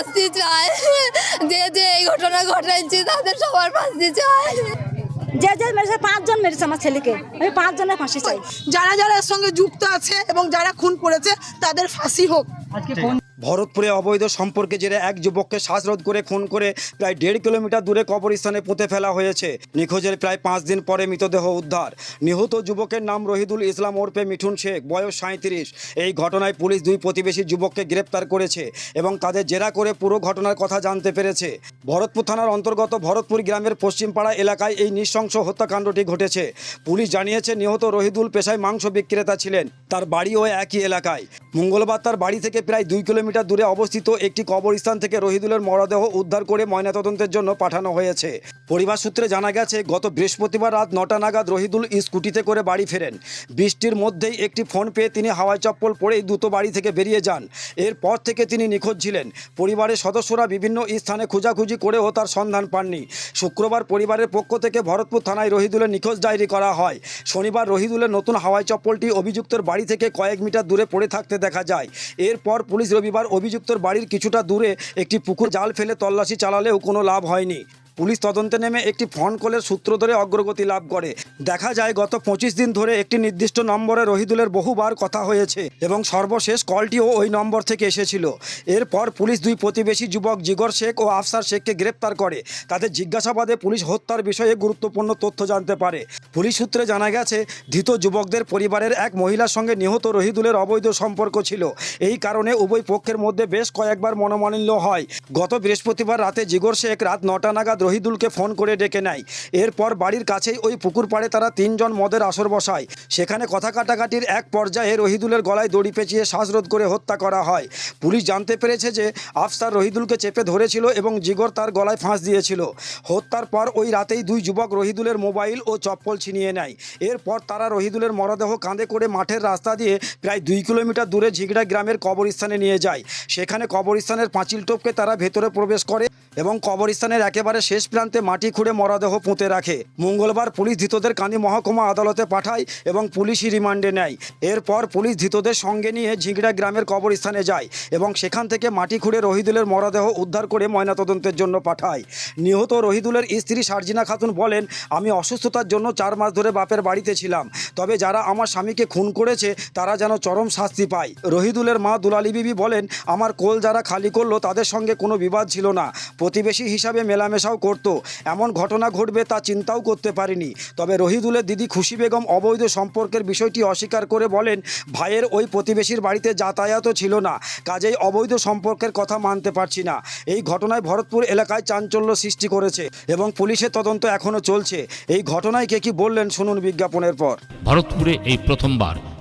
ফাঁসি চায়। যে যে এই ঘটনা ঘটাইছে তাদের সবার ফাঁসি চায়। যে যে মেরেছে পাঁচজন মেরেছে আমার ছেলেকে। আমি পাঁচজনের ফাঁসি চাই। যারা যারা এর সঙ্গে যুক্ত আছে এবং যারা খুন করেছে তাদের ফাঁসি হোক। ভরতপুরে অবৈধ সম্পর্কে জেরে এক যুবককে শ্বাসরোধ করে, খুন করে প্রায় দেড় কিলোমিটার দূরে কবরস্থানে পুঁতে ফেলা হয়েছে। নিখোঁজের প্রায় পাঁচ দিন পরে মৃতদেহ উদ্ধার। নিহত যুবকের নাম রহিদুল ইসলাম ওরফে মিঠুন শেখ, বয়স সাঁত্রিশ এই ঘটনায় পুলিশ দুই প্রতিবেশী যুবককে গ্রেপ্তার করেছে এবং তাদের জেরা করে পুরো ঘটনার কথা জানতে পেরেছে। ভরতপুর থানার অন্তর্গত ভরতপুর গ্রামের পশ্চিমপাড়া এলাকায় এই নৃশংস হত্যাকাণ্ডটি ঘটেছে। পুলিশ জানিয়েছে, নিহত রহিদুল পেশায় মাংস বিক্রেতা ছিলেন। তার বাড়িও একই এলাকায়। মঙ্গলবার তার বাড়ি থেকে প্রায় দুই কিলোমিটার দূরে অবস্থিত একটি কবরস্থান থেকে রহিদুলের মরদেহ উদ্ধার করে ময়নাতদন্তের জন্য পাঠানো হয়েছে। পরিবার সূত্রে জানা গেছে, গত বৃহস্পতিবার রাত নটা নাগাদ রহিদুল স্কুটিতে করে বাড়ি ফেরেন। বৃষ্টির মধ্যেই একটি ফোন পেয়ে তিনি হাওয়াই চপ্পল পরেই দ্রুত বাড়ি থেকে বেরিয়ে যান। এরপর থেকে তিনি নিখোঁজ ছিলেন। পরিবারের সদস্যরা বিভিন্ন স্থানে খোঁজাখুঁজি করেও তার সন্ধান পাননি। শুক্রবার পরিবারের পক্ষ থেকে ভরতপুর থানায় রহিদুলের নিখোঁজ ডায়েরি করা হয়। শনিবার রহিদুলের নতুন হাওয়াই চপ্পলটি অভিযুক্তের বাড়ি থেকে কয়েক মিটার দূরে পড়ে থাকতে দেখা যায়। এরপর পুলিশ রবিবার অভিযুক্তর বাড়ির কিছুটা দূরে একটি পুকুর জাল ফেলে তল্লাশি চালালেও কোনো লাভ হয়নি। পুলিশ তদন্তে নেমে একটি ফোন কলের সূত্র ধরে অগ্রগতি লাভ করে। দেখা যায়, গত পঁচিশ দিন ধরে একটি নির্দিষ্ট নম্বরে রহিদুলের বহুবার কথা হয়েছে এবং সর্বশেষ কলটিও ওই নম্বর থেকে এসেছিল। এরপর পুলিশ দুই প্রতিবেশী যুবক জিগর শেখ ও আফসার শেখকে গ্রেপ্তার করে। তাদের জিজ্ঞাসাবাদে পুলিশ হত্যার বিষয়ে গুরুত্বপূর্ণ তথ্য জানতে পারে। পুলিশ সূত্রে জানা গেছে, ধৃত যুবকদের পরিবারের এক মহিলার সঙ্গে নিহত রহিদুলের অবৈধ সম্পর্ক ছিল। এই কারণে উভয় পক্ষের মধ্যে বেশ কয়েকবার মনোমালিন্য হয়। গত বৃহস্পতিবার রাতে জিগর শেখ রাত নটা নাগাদ রহিদুলকে ফোন করে ডেকে নেয়। এরপর বাড়ির কাছেই ওই পুকুর পাড়ে তারা তিনজন মদের আসর বসায়। সেখানে কথা কাটাকাটির এক পর্যায়ে রহিদুলের গলায় দড়ি পেঁচিয়ে শ্বাসরোধ করে হত্যা করা হয়। পুলিশ জানতে পেরেছে যে আফসার রহিদুলকে চেপে ধরেছিল এবং জিগর তার গলায় ফাঁস দিয়েছিল। হত্যার পর ওই রাতেই দুই যুবক রহিদুলের মোবাইল ও চপ্পল ছিনিয়ে নেয়। এরপর তারা রহিদুলের মরদেহ কাঁধে করে মাঠের রাস্তা দিয়ে প্রায় দুই কিলোমিটার দূরে ঝিগড়া গ্রামের কবরস্থানে নিয়ে যায়। সেখানে কবরস্থানের পাঁচিল টোপকে তারা ভেতরে প্রবেশ করে। এবং কবরস্থানের একেবারে শেষ প্রান্তে মাটি খুঁড়ে মরদেহ পুঁতে রাখে। মঙ্গলবার পুলিশ ধৃতদের কান্দি মহকুমা আদালতে পাঠায় এবং পুলিশই রিমান্ডে নেয়। এরপর পুলিশ ধৃতদের সঙ্গে নিয়ে ঝিগড়া গ্রামের কবরস্থানে যায় এবং সেখান থেকে মাটি খুঁড়ে রহিদুলের মরদেহ উদ্ধার করে ময়নাতদন্তের জন্য পাঠায়। নিহত রহিদুলের স্ত্রী সার্জিনা খাতুন বলেন, আমি অসুস্থতার জন্য চার মাস ধরে বাপের বাড়িতে ছিলাম। তবে যারা আমার স্বামীকে খুন করেছে, তারা যেন চরম শাস্তি পায়। রহিদুলের মা দুলালি বিবি বলেন, আমার কোল যারা খালি করল, তাদের সঙ্গে কোনো বিবাদ ছিল না। প্রতিবেশী হিসাবে মেলামেশাও করত। এমন ঘটনা ঘটবে তা চিন্তাও করতে পারিনি। তবে রহিদুলের দিদি খুশি বেগম অবৈধ সম্পর্কের বিষয়টি অস্বীকার করে বলেন, ভাইয়ের ওই প্রতিবেশীর বাড়িতে যাতায়াতও ছিল না। কাজেই অবৈধ সম্পর্কের কথা মানতে পারছি না। এই ঘটনায় ভরতপুর এলাকায় চাঞ্চল্য সৃষ্টি করেছে এবং পুলিশের তদন্ত এখনও চলছে। এই ঘটনায় কে কি বললেন শুনুন বিজ্ঞাপনের পর। ভারতপুরে এই প্রথমবার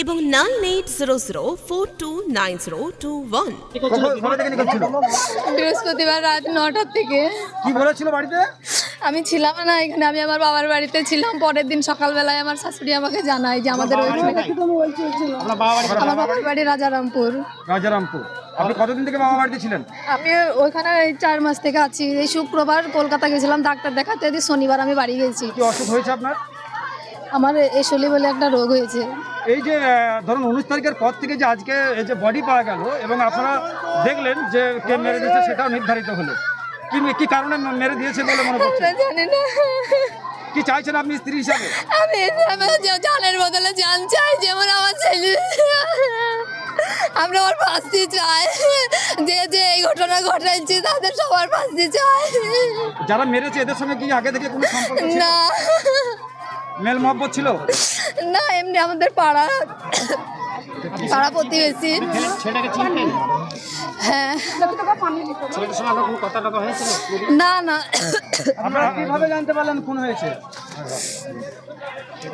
এবং nine eight zero zero four two nine zero two one. বৃহস্পতিবার রাত নটার থেকে। কি বলেছিল বাড়িতে? আমি ছিলাম না এখানে আমি আমার বাবার বাড়িতে ছিলাম। পরের দিন সকালবেলায় আমার শাশুড়ি আমাকে জানায় যে আমাদের ওইখানে আমার বাবার বাড়ি রাজারামপুর। রাজারামপুর। আপনি কতদিন থেকে মামা বাড়িতে ছিলেন? আমি ওইখানে এই চার মাস থেকে আছি। এই শুক্রবার কলকাতা গেছিলাম ডাক্তার দেখাতে। দিয়ে শনিবার আমি বাড়ি গেছি। কি অসুখ হয়েছে আপনার? আমার এসলি বলে একটা রোগ হয়েছে। এই যে ধরুন উনিশ তারিখের পর থেকে যে আজকে এই যে বডি পাওয়া গেল এবং আপনারা দেখলেন যে কে মেরে দিয়েছে সেটাও নির্ধারিত হলো। কি কি কারণে মেরে দিয়েছে বলে মনে করছে জানি না। কি চাইছেন আপনি স্ত্রী হিসাবে? আমি জানের বদলে জান চাই যেমন আমার ছেলে। আমরা ওর ফাঁসি চাই। যে যে এই ঘটনা ঘটাইছে তাদের সবার ফাঁসি চাই। যারা মেরেছে এদের সঙ্গে কি আগে থেকে কোনো সম্পর্ক ছিল? না। মেল মহব্বত ছিল? না এমনি আমাদের পাড়া পাড়া প্রতিবেশী। হ্যাঁ। না না। আপনারা কীভাবে জানতে পারলেন খুন হয়েছে?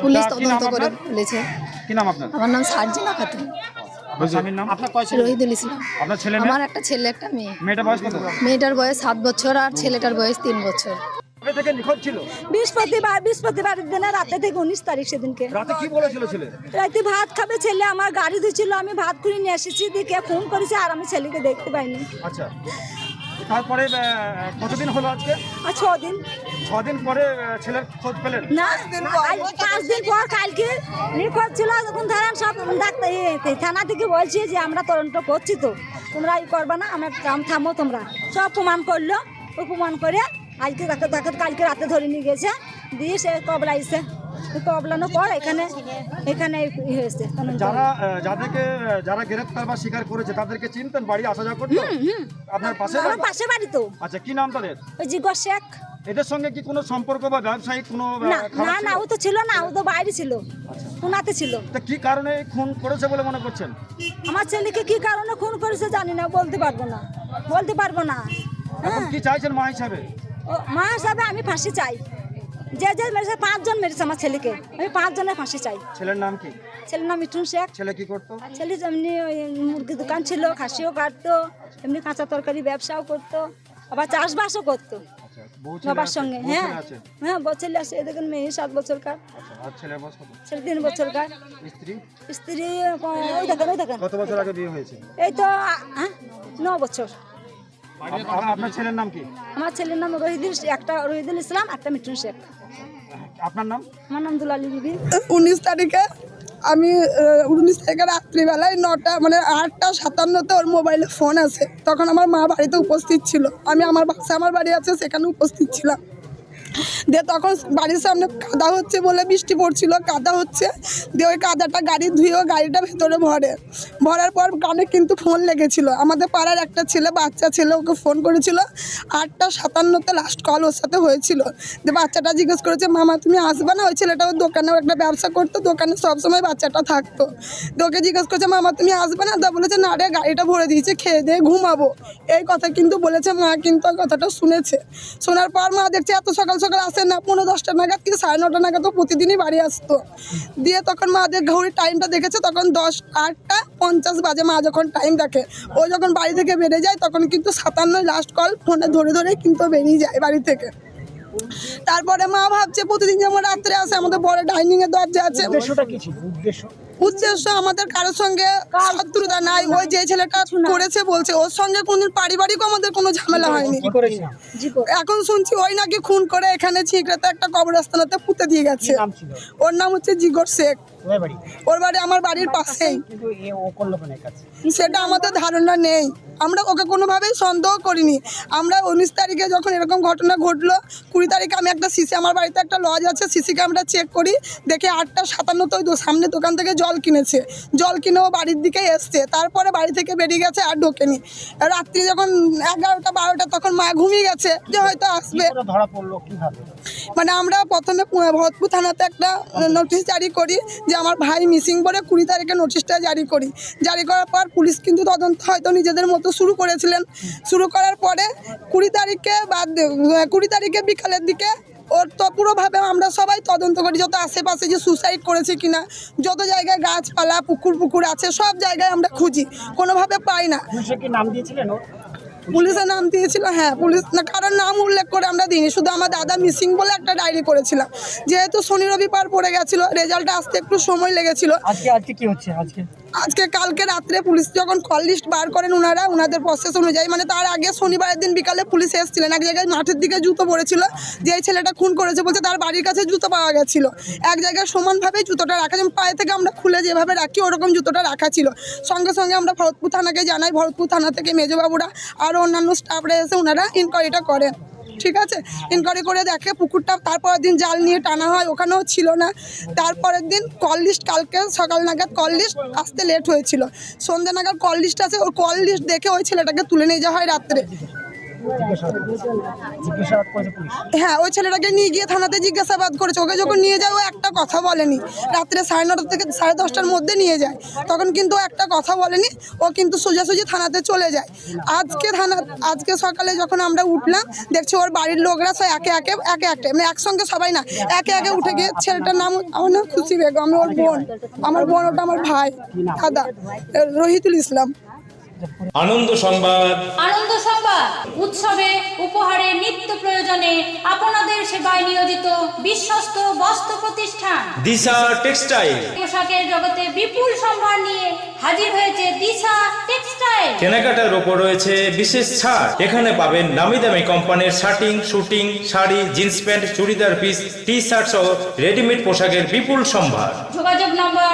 পুলিশ তদন্ত করে? বলেছে। কি নাম আপনার? আমার নাম সার্জিনা খাতুন। মেয়ে? আমার একটা ছেলে একটা মেয়ে। মেয়েটা বয়স কত? মেয়েটার বয়স সাত বছর আর ছেলেটার বয়স তিন বছর। থেকে নিখোঁজ ছিল? বৃহস্পতিবার বৃহস্পতিবার দিনে রাতে থেকে উনিশ তারিখ সেদিনকে। রাতে কি বলেছিল ছেলে? রাতে ভাত খাবে ছেলে আমার গাড়ি আমি ভাত নিয়ে এসেছি দিকে ফোন করেছি আর আমি ছেলেকে দেখতে পাইনি। আচ্ছা। তারপরে কতদিন হলো আজকে? আর ছ দিন পরে ছেলের খোঁজ পেলেন? না পাঁচ দিন পর কালকে ছিল ধরেন সব ডাক্তার থানা থেকে বলছে যে আমরা তদন্ত করছি তো তোমরা ই করবা না আমার থাম- থামো তোমরা। সব প্রমাণ করল প্রমাণ করে আজকে তাকে তাকে কালকে রাতে ধরে নিয়ে গেছে। দিয়ে সে কবলাইছে কবলানোর পর এখানে এখানে হয়েছে। যারা যাদেরকে যারা গ্রেফতার বা শিকার করেছে তাদেরকে চিনতেন বাড়ি আসা যাওয়া করতো? আপনার পাশে আমার পাশে বাড়ি তো। আচ্ছা কি নাম তাদের? ওই জিগর শেখ। এদের সঙ্গে কি কোনো সম্পর্ক বা ব্যবসায়িক কোনো না না ও তো ছিল না ও তো বাইরে ছিল। পুনাতে ছিল। তা কি কারণে খুন করেছে বলে মনে করছেন? আমার ছেলেকে কি কারণে খুন করেছে জানি না বলতে পারব না। বলতে পারব না। হ্যাঁ। কি চাইছেন মা হিসাবে? মা হিসাবে আমি ফাঁসি চাই। যে যে মেরেছে পাঁচজন মেরেছে আমার ছেলেকে। আমি পাঁচজনের ফাঁসি চাই। ছেলের নাম কি? ছেলের নাম মিঠুন শেখ। ছেলে কি করতো? ছেলে এমনি ওই মুরগি দোকান ছিল খাসিও কাটতো এমনি কাঁচা তরকারি ব্যবসাও করতো আবার চাষবাসও করতো। আচ্ছা বাবার সঙ্গে হ্যাঁ। হ্যাঁ ছেলে আছে এই দেখেন মেয়ে সাত বছর কার আচ্ছা ছেলে তিন বছর কার স্ত্রী স্ত্রী ওই দেখেন ওই দেখেন। কত বছর আগে বিয়ে হয়েছে এই তো হ্যাঁ ন বছর। আপনার ছেলের নাম কি? আমার ছেলের নাম রহিদুল একটা রহিদুল ইসলাম একটা মিঠুন শেখ। আপনার নাম? আমার নাম দুলালি বিবি উনিশ তারিখে আমি উনিশ তারিখে রাত্রিবেলায় নটা মানে আটটা সাতান্নতে ওর মোবাইলে ফোন আছে। তখন আমার মা বাড়িতে উপস্থিত ছিল। আমি আমার বাসা আমার বাড়ি আছে সেখানে উপস্থিত ছিলাম। দিয়ে তখন বাড়ির সামনে কাদা হচ্ছে বলে বৃষ্টি পড়ছিল, কাদা হচ্ছে। দিয়ে ওই কাদাটা গাড়ি ধুয়ে ও গাড়িটা ভেতরে ভরে। ভরার পর কানে কিন্তু ফোন লেগেছিল। আমাদের পাড়ার একটা ছেলে, বাচ্চা ছেলে ওকে ফোন করেছিল। আটটা সাতান্নতে লাস্ট কল ওর সাথে হয়েছিল। দিয়ে বাচ্চাটা জিজ্ঞেস করেছে, মামা, তুমি আসবে না? ওই ছেলেটা ওর দোকানেও একটা ব্যবসা করতো, দোকানে সবসময় বাচ্চাটা থাকতো। দিয়ে ওকে জিজ্ঞেস করছে, মামা, তুমি আসবে না? তা বলেছে, না রে, গাড়িটা ভরে দিয়েছে, খেয়ে দিয়ে ঘুমাবো। এই কথা কিন্তু বলেছে, মা কিন্তু ওই কথাটা শুনেছে। শোনার পর মা দেখছে, এত সকাল সকাল আসে না পনেরো দশটা নাগাদ কি সাড়ে নটা নাগাদ প্রতিদিনই বাড়ি আসতো। দিয়ে তখন মাদের ঘড়ির টাইমটা দেখেছে, তখন দশ, আটটা, পঞ্চাশ বাজে মা যখন টাইম দেখে। ও যখন বাড়ি থেকে বেরিয়ে যায়, তখন কিন্তু সাতান্ন লাস্ট কল ফোনে ধরে ধরে কিন্তু বেরিয়ে যায় বাড়ি থেকে। তারপরে মা ভাবছে, প্রতিদিন যেমন রাত্রে আসে, আমাদের বড় ডাইনিং এর দরজা আছে। আমাদের কারোর সঙ্গে শত্রুতা নাই। ওই যে ছেলেটা করেছে বলছে ওর সঙ্গে কোনদিন পারিবারিক আমাদের কোনো ঝামেলা হয়নি। এখন শুনছি ওই নাকি খুন করে এখানে ছিকড়াতে একটা কবরস্থানাতে পুঁতে দিয়ে গেছে। ওর নাম হচ্ছে জিগর শেখ। ওর বাড়ি আমার বাড়ির পাশেই। সেটা আমাদের ধারণা নেই। আমরা ওকে কোনোভাবেই সন্দেহ করিনি। আমরা উনিশ তারিখে যখন এরকম ঘটনা ঘটলো কুড়ি তারিখে আমি একটা সিসি আমার বাড়িতে একটা লজ আছে সিসি ক্যামেরা চেক করি দেখে আটটা সাতান্নতে ওই দো- সামনে দোকান থেকে জল কিনেছে। জল কিনেও বাড়ির দিকেই এসছে। তারপরে বাড়ি থেকে বেরিয়ে গেছে আর ঢোকেনি। রাত্রি যখন এগারোটা বারোটা তখন মা ঘুমিয়ে গেছে যে হয়তো আসবে। মানে আমরা প্রথমে ভরতপুর থানাতে একটা নোটিশ জারি করি যে আমার ভাই মিসিং বলে কুড়ি তারিখে নোটিশটা জারি করি। জারি করার পর পুলিশ কিন্তু তদন্ত হয়তো নিজেদের মতো শুরু করেছিলেন। শুরু করার পরে কুড়ি তারিখে বা দে- কুড়ি তারিখে বিকালের দিকে ওর তো পুরোভাবে আমরা সবাই তদন্ত করি যত আশেপাশে যে সুসাইড করেছে কিনা যত জায়গায় গাছপালা পুকুর পুকুর আছে সব জায়গায় আমরা খুঁজি কোনোভাবে পাই না। পুলিশের নাম দিয়েছিল হ্যাঁ পুলিশ না কারোর নাম উল্লেখ করে আমরা দিইনি শুধু আমার দাদা মিসিং বলে একটা ডায়েরি করেছিলাম। যেহেতু শনি রবিবার পড়ে গেছিল রেজাল্টটা আসতে একটু সময় লেগেছিল। আজকে আজকে কি হচ্ছে? আজকে আজকে, কালকে রাত্রে পুলিশ যখন কল লিস্ট বার করেন ওনারা ওনাদের প্রসেস অনুযায়ী মানে তার আগে শনিবারের দিন বিকালে পুলিশ এসেছিলেন। এক জায়গায় মাঠের দিকে জুতো পড়েছিল যে ছেলেটা খুন করেছে বলছে তার বাড়ির কাছে জুতো পাওয়া গেছিল। এক জায়গায় সমানভাবে জুতোটা রাখা যেমন পায়ে থেকে আমরা খুলে যেভাবে রাখি, ওরকম জুতোটা রাখা ছিল। সঙ্গে সঙ্গে আমরা ভরতপুর থানাকে জানাই, ভরতপুর থানা থেকে মেজবাবুরা আরও অন্যান্য স্টাফরা এসে ওনারা ইনকোয়ারিটা করেন। ঠিক আছে? ইনকোয়ারি করে দেখে পুকুরটা, তারপরের দিন জাল নিয়ে টানা হয়, ওখানেও ছিল না। তারপরের দিন কল লিস্ট কালকে সকাল নাগাদ কল লিস্ট আসতে লেট হয়েছিল। সন্ধ্যা নাগাদ কল লিস্ট আসে ওর কল লিস্ট দেখে ওই ছেলেটাকে তুলে নিয়ে যাওয়া হয় রাত্রে। হ্যাঁ ওই ছেলেটাকে নিয়ে গিয়ে থানাতে জিজ্ঞাসাবাদ করেছে। ওকে যখন নিয়ে যায়, ও একটা কথা বলেনি। রাত্রে সাড়ে নটা থেকে সাড়ে দশটার মধ্যে নিয়ে যায়। তখন কিন্তু একটা কথা বলেনি, ও কিন্তু সোজাসুজি থানাতে চলে যায়। আজকে থানা, আজকে সকালে যখন আমরা উঠলাম, দেখছি ওর বাড়ির লোকরা সব একে একে একে একে মানে একসঙ্গে সবাই না, একে একে উঠে গিয়ে ছেলেটার নাম, আমার নাম খুশি বেগম ওর বোন, আমার বোন, ওটা আমার ভাই, দাদা, রহিতুল ইসলাম। আনন্দ সংবাদ। আনন্দ সংবাদ। উৎসবে উপহারে নিত্য প্রয়োজনে আপনাদের সেবায় নিয়োজিত বিশ্বস্ত বস্ত্র প্রতিষ্ঠান। দিশা টেক্সটাইল। পোশাকের জগতে বিপুল সম্ভার নিয়ে হাজির হয়েছে দিশা টেক্সটাইল। কেনাকাটার ওপর রয়েছে বিশেষ ছাড়। এখানে পাবেন নামি দামি কোম্পানির shirting suiting sari jeans pant churidar piece T shirt সহ রেডিমেড পোশাকের বিপুল সম্ভার। যোগাযোগ number